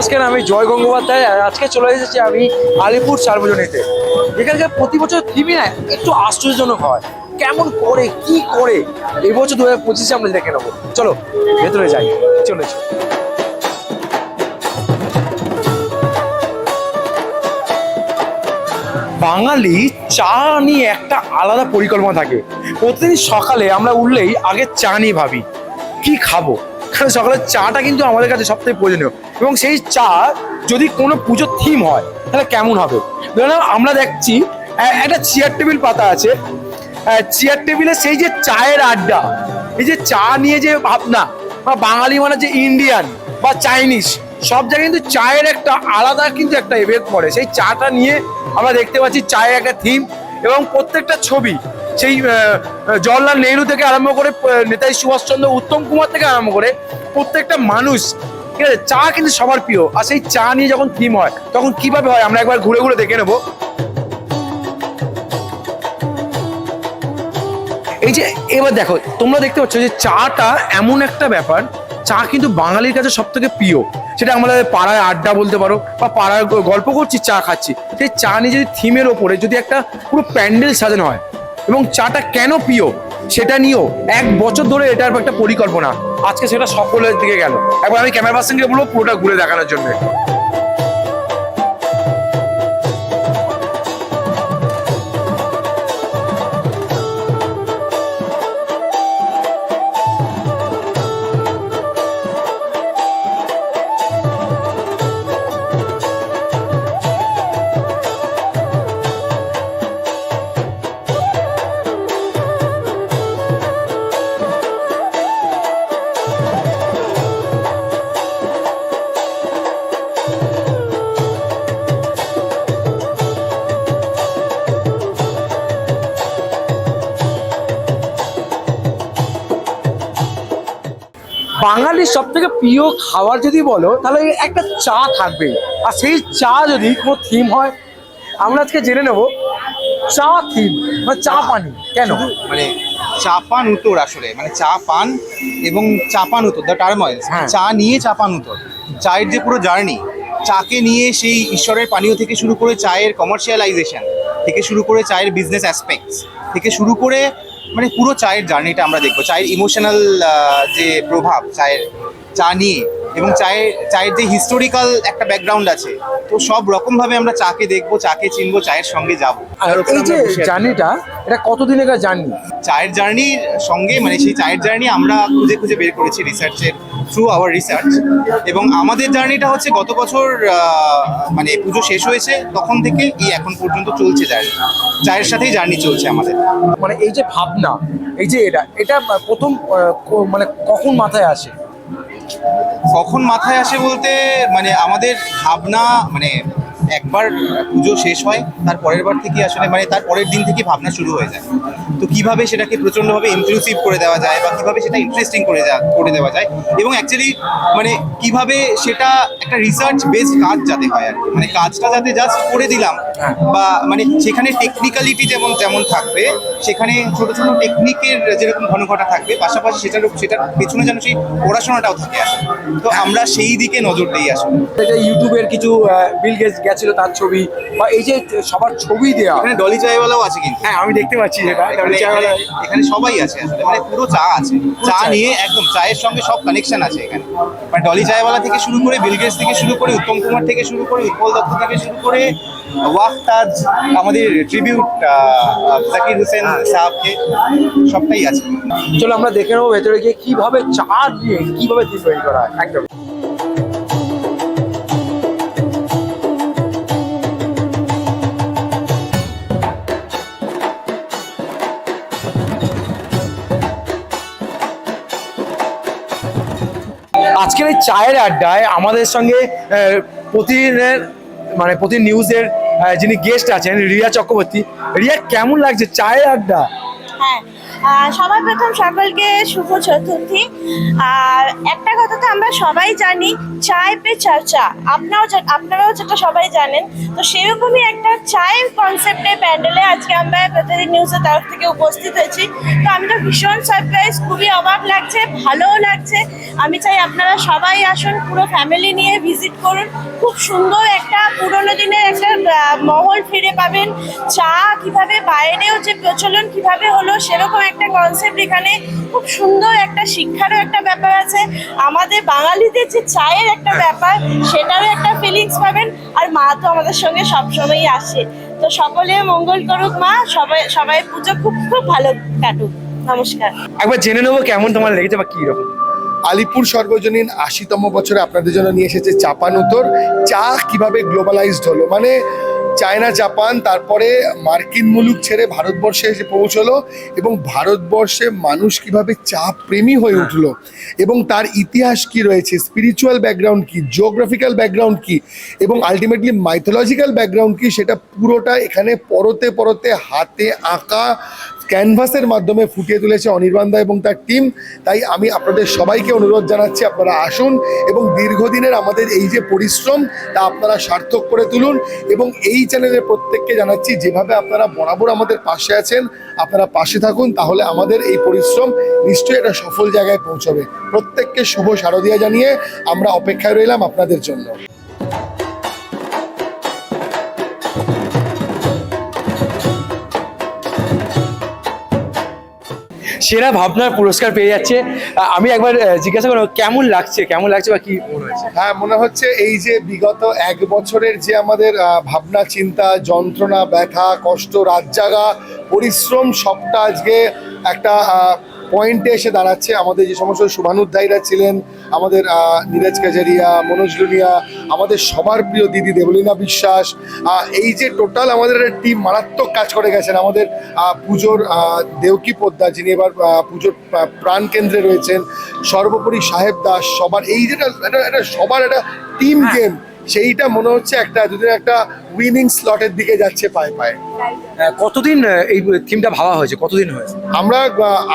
নমস্কার, আমি জয় গঙ্গোপাধ্যায়। আজকে চলে এসেছি আমি আলিপুর সার্বজনীতে। এখানকার প্রতি বছর থিমই না, একটু আশ্চর্যজনক হয়। কেমন করে, কি করে? এবছর দু হাজার পঁচিশে আমরা দেখে নেব। চলো, ভেতরে যাই চলেছি বাঙালি চা নিয়ে একটা আলাদা পরিকল্পনা থাকে। প্রতিদিন সকালে আমরা উঠলেই আগে চা নিয়ে ভাবি, কি খাব? কারণ সকালের চাটা কিন্তু আমাদের কাছে সবথেকে প্রয়োজনীয়। এবং সেই চা যদি কোনো পুজোর থিম হয়, তাহলে কেমন হবে? ধরুন আমরা দেখছি একটা চেয়ার টেবিল পাতা আছে। চেয়ার টেবিলে সেই যে চায়ের আড্ডা, এই যে চা নিয়ে যে ভাবনা, বা বাঙালি মানে যে ইন্ডিয়ান বা চাইনিজ সব জায়গায় কিন্তু চায়ের একটা আলাদা কিন্তু একটা এফেক্ট পড়ে। সেই চাটা নিয়ে আমরা দেখতে পাচ্ছি চায়ের একটা থিম এবং প্রত্যেকটা ছবি সেই জওয়াহরলাল নেহরু থেকে আরম্ভ করে নেতাজি সুভাষচন্দ্র উত্তম কুমার থেকে আরম্ভ করে প্রত্যেকটা মানুষ, ঠিক আছে? চা কিন্তু সবার প্রিয়। আর সেই চা নিয়ে যখন থিম হয়, তখন কীভাবে হয়? আমরা একবার ঘুরে ঘুরে দেখে নেব। এই যে, এবার দেখো, তোমরা দেখতে পাচ্ছ যে চাটা এমন একটা ব্যাপার, চা কিন্তু বাঙালির কাছে সব থেকে প্রিয়। সেটা আমরা পাড়ায় আড্ডা বলতে পারো, বা পাড়ায় গল্প করছি, চা খাচ্ছি। সেই চা নিয়ে যদি থিমের ওপরে যদি একটা পুরো প্যান্ডেল সাজানো হয় এবং চাটা কেন প্রিয়? সেটা নিয়েও এক বছর ধরে এটার একটা পরিকল্পনা। আজকে সেটা সকলের দিকে গেল। একবার আমি ক্যামেরা পার্সনকে বলব পুরোটা ঘুরে দেখানোর জন্য। বাঙালির সব থেকে প্রিয় খাবার যদি বলো তাহলে একটা চা থাকবে। আর সেই চা যদি কোনো থিম হয় আমরা আজকে জেনে নেব চা থিম মানে চা পানি কেন? মানে চা পান উত্তর আসলে মানে চা পান এবং চা পান উত্তর দ্য টার্ময়েলস হ্যাঁ। চা নিয়ে চা পান উত্তর। চায়ের যে পুরো জার্নি চাকে নিয়ে সেই ঈশ্বরের পানীয় থেকে শুরু করে চায়ের কমার্শিয়ালাইজেশন থেকে শুরু করে চায়ের বিজনেস অ্যাসপেক্টস থেকে শুরু করে মানে পুরো চায়ের জার্নিটা আমরা দেখব। চায়ের ইমোশনাল যে প্রভাব চায়ের চা নিয়ে এবং চায়ের চায়ের যে হিস্টোরিক্যাল একটা ব্যাকগ্রাউন্ড আছে তো সব রকমভাবে আমরা চাকে দেখব চাকে চিনবো চায়ের সঙ্গে যাব। আর এই যে জার্নিটা এটা কতদিনের জার্নি? চায়ের জার্নির সঙ্গে মানে সেই চায়ের জার্নি আমরা খুঁজে খুঁজে বের করেছি রিসার্চের থ্রু আওয়ার রিসার্চ এবং আমাদের জার্নিটা হচ্ছে গত বছর মানে পুজো শেষ হয়েছে তখন থেকে এই এখন পর্যন্ত চলছে জার্নি। চায়ের সাথেই জার্নি চলছে আমাদের। মানে এই যে ভাবনা এই যে এটা এটা প্রথম মানে কখন মাথায় আসে? কখন মাথায় আসে বলতে মানে আমাদের ভাবনা মানে একবার পুজো শেষ হয় তার পরের বার থেকে আসলে মানে তার পরের দিন থেকে ভাবনা শুরু হয়ে যায়। তো কীভাবে সেটাকে প্রচণ্ডভাবে ইনক্লুসিভ করে দেওয়া যায় বা কীভাবে সেটা ইন্টারেস্টিং করে দেওয়া করে দেওয়া যায় এবং অ্যাকচুয়ালি মানে কীভাবে সেটা একটা রিসার্চ বেসড কাজ যাতে হয় আর মানে কাজটা যাতে জাস্ট করে দিলাম হ্যাঁ। বা মানে সেখানে টেকনিক্যালিটি যেমন যেমন থাকবে সেখানে ছোট ছোট টেকনিকের যেরকম ঘন ঘটা থাকবে পাশাপাশি সেটার সেটার পেছনে যেন সেই পড়াশোনাটাও থাকে আসলে তো আমরা সেই দিকে নজর দিই আসলে। এটা ইউটিউবের কিছু বিল গেটস গেছিল তার ছবি বা এই যে সবার ছবি দেওয়া এখানে ডলি চাইওয়ালাও আছে কিন্তু। হ্যাঁ আমি দেখতে পাচ্ছি যেটা এখানে এখানে- এখানে সবাই আছে আসলে মানে পুরো চা আছে। চা। নিয়ে একদম চায়ের সঙ্গে সব কানেকশন আছে এখানে। মানে ডলি চায়ওয়ালা থেকে শুরু করে বিলগেটস থেকে শুরু করে উত্তম কুমার থেকে শুরু করে উৎপল দত্ত থেকে শুরু করে ওয়াক্তাজ আমাদের ট্রিবিউট জাকির হোসেন সাহাবকে সবটাই আছে। চলো আমরা দেখে নেব ভেতরে গিয়ে কীভাবে চা দিয়ে কীভাবে তৈরি করা হয় একদম। আজকের এই চায়ের আড্ডায় আমাদের সঙ্গে প্রতিদিনের মানে প্রতি নিউজের যিনি গেস্ট আছেন, রিয়া চক্রবর্তী। রিয়া, কেমন লাগছে চায়ের আড্ডা? হ্যাঁ সবার প্রথম সকলকে শুভ চতুর্থী। আর একটা কথা তো আমরা সবাই জানি চায় পে চর্চা আপনারাও আপনারাও যেটা সবাই জানেন, তো সেরকমই একটা চায়ের কনসেপ্টে প্যান্ডেলে আজকে আমরা প্রতিদিন নিউজের তরফ থেকে উপস্থিত হয়েছি। তো আমি তো ভীষণ সারপ্রাইজ খুবই অবাক লাগছে, ভালোও লাগছে। আমি চাই আপনারা সবাই আসুন, পুরো ফ্যামিলি নিয়ে ভিজিট করুন। খুব সুন্দর একটা পুরোনো দিনের একটা মহল ফিরে পাবেন। চা কীভাবে বাইরেও যে প্রচলন কীভাবে হলো, সেরকম একটা কনসেপ্ট এখানে খুব সুন্দর একটা শিক্ষারও একটা ব্যাপার আছে। আমাদের বাঙালিদের যে চায়ের একটা ব্যাপার সেটারও একটা ফিলিংস পাবেন। আর মা তো আমাদের সঙ্গে সবসময়ই আসে। তো সকলে মঙ্গল করুক মা সবাই সবাই পুজো খুব খুব ভালো কাটুক। নমস্কার। একবার জেনে নেব কেমন তোমার লেগেছে বা কি রকম আলিপুর সর্বজনীন আশিতম বছরে আপনাদের জন্য নিয়ে এসেছে চাপানুতর চা কীভাবে গ্লোবালাইজড হলো? মানে চায়না জাপান তারপরে মার্কিন মুলুক ছেড়ে ভারতবর্ষে এসে পৌঁছলো এবং ভারতবর্ষে মানুষ কীভাবে চা প্রেমী হয়ে। উঠল এবং তার ইতিহাস কি রয়েছে স্পিরিচুয়াল ব্যাকগ্রাউন্ড কি জিওগ্রাফিক্যাল ব্যাকগ্রাউন্ড কি এবং আলটিমেটলি মাইথোলজিক্যাল ব্যাকগ্রাউন্ড কি সেটা পুরোটা এখানে পরতে পরতে হাতে আঁকা ক্যানভাসের মাধ্যমে ফুটিয়ে তুলেছে অনির্বাণদা এবং তার টিম তাই আমি আপনাদের সবাইকে অনুরোধ জানাচ্ছি, আপনারা আসুন এবং দীর্ঘদিনের আমাদের এই যে পরিশ্রম, তা আপনারা সার্থক করে তুলুন এবং এই চ্যানেলের প্রত্যেককে জানাচ্ছি, যেভাবে আপনারা বরাবর আমাদের পাশে আছেন, আপনারা পাশে থাকুন, তাহলে আমাদের এই পরিশ্রম নিশ্চয়ই একটা সফল জায়গায় পৌঁছবে। প্রত্যেককে শুভ শারদিয়া জানিয়ে আমরা অপেক্ষায় রইলাম আপনাদের জন্য। সেরা ভাবনার পুরস্কার পেয়ে যাচ্ছে। আমি একবার জিজ্ঞাসা করব, কেমন লাগছে? কেমন লাগছে বা কি মনে হয়েছে হ্যাঁ মনে হচ্ছে এই যে বিগত এক বছরের যে আমাদের ভাবনা, চিন্তা, যন্ত্রণা, ব্যথা, কষ্ট রাত জাগা পরিশ্রম, সবটা আজকে একটা পয়েন্টে এসে দাঁড়াচ্ছে আমাদের যে সমস্ত শুভানুধ্যায়ীরা ছিলেন আমাদের নীরজ কাজারিয়া মনোজ লুনিয়া আমাদের সবার প্রিয় দিদি দেবলীনা বিশ্বাস এই যে টোটাল আমাদের একটা টিম মারাত্মক কাজ করে গেছেন। আমাদের পুজোর দেউকি পোদ্দা যিনি এবার পুজোর প্রাণ কেন্দ্রে রয়েছেন সর্বোপরি সাহেব দাস সবার এই যেটা একটা সবার একটা টিম গেম সেইটা মনে হচ্ছে একটা যদি একটা উইনিং স্লটের দিকে যাচ্ছে পায়ে পায়ে। কতদিন এই থিমটা ভাবা হয়েছে? কতদিন হয়েছে? আমরা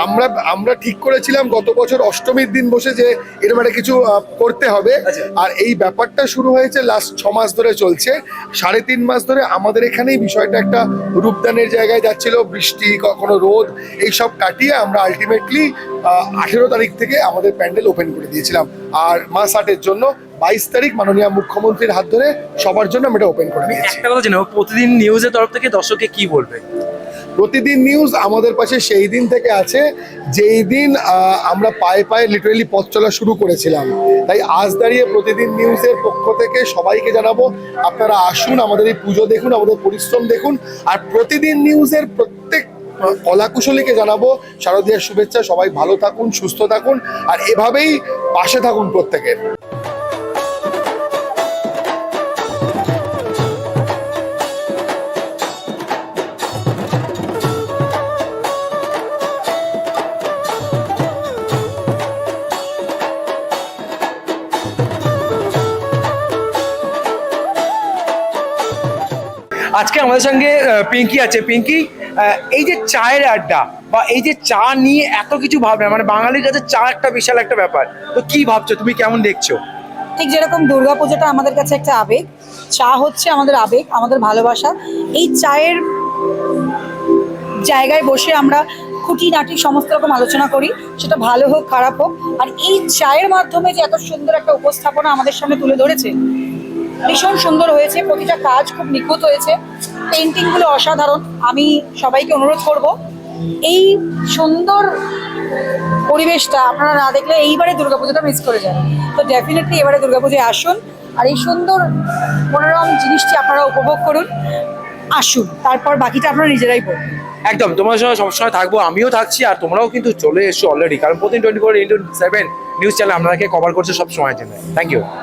আমরা আমরা ঠিক করেছিলাম গত বছর অষ্টমীর দিন বসে যে এরকম একটা কিছু করতে হবে। আচ্ছা। আর এই ব্যাপারটা শুরু হয়েছে লাস্ট ছ মাস ধরে চলছে। সাড়ে তিন মাস ধরে আমাদের এখানেই বিষয়টা একটা রূপদানের জায়গায় যাচ্ছিল। বৃষ্টি কখনো রোদ এইসব কাটিয়ে আমরা আলটিমেটলি আঠেরো তারিখ থেকে আমাদের প্যান্ডেল ওপেন করে দিয়েছিলাম। আর মাস আটের জন্য বাইশ তারিখ মাননীয় মুখ্যমন্ত্রীর হাত ধরে সবার জন্য আমরা এটা ওপেন করে একটা কথা জানো প্রতিদিন নিউজের তরফ থেকে দর্শককে কি বলবে? প্রতিদিন নিউজ আমাদের পাশে সেই দিন থেকে আছে যেই দিন আমরা পায়ে পায়ে লিটারেলি পথ চলা শুরু করেছিলাম। তাই আজ দাঁড়িয়ে প্রতিদিন নিউজের পক্ষ থেকে সবাইকে জানাব আপনারা আসুন আমাদের এই পুজো দেখুন আমাদের পরিশ্রম দেখুন আর প্রতিদিন নিউজের প্রত্যেক কলাকুশলীকে জানাব। শারদীয়ার শুভেচ্ছা সবাই ভালো থাকুন সুস্থ থাকুন আর এভাবেই পাশে থাকুন প্রত্যেকের। আজকে আমাদের সঙ্গে পিঙ্কি আছে। পিঙ্কি এই যে চায়ের আড্ডা বা এই যে চা নিয়ে এত কিছু ভাবনা মানে বাঙালির কাছে চা একটা বিশাল একটা ব্যাপার। তো কি ভাবছ? তুমি কেমন দেখছ? ঠিক যেরকম দুর্গা পুজোটা আমাদের কাছে একটা আবেগ, চা হচ্ছে আমাদের আবেগ, আমাদের ভালোবাসা। এই চায়ের জায়গায় বসে আমরা খুঁটিনাটি সমস্ত রকম আলোচনা করি, সেটা ভালো হোক, খারাপ হোক। আর এই চায়ের মাধ্যমে যে এত সুন্দর একটা উপস্থাপনা আমাদের সামনে তুলে ধরেছে ভীষণ সুন্দর হয়েছে, প্রতিটা কাজ খুব নিখুঁত হয়েছে। পেন্টিংগুলো অসাধারণ, আমি সবাইকে অনুরোধ করব, এই সুন্দর পরিবেশটা আপনারা না দেখলে এইবারে দুর্গাপুজোটা মিস করে যান তো ডেফিনেটলি এবারে দুর্গাপুজোয় আসুন, আর এই সুন্দর মনোরম জিনিসটি আপনারা উপভোগ করুন, আসুন, তারপর বাকিটা আপনারা নিজেরাই বলুন একদম, তোমার সঙ্গে সবসময় থাকব, আমিও থাকছি, আর তোমরাও কিন্তু চলে এসছো অলরেডি কারণ প্রতিদিন twenty four into seven news channel আপনাকে কভার করছে সব সময়ের জন্য। Thank you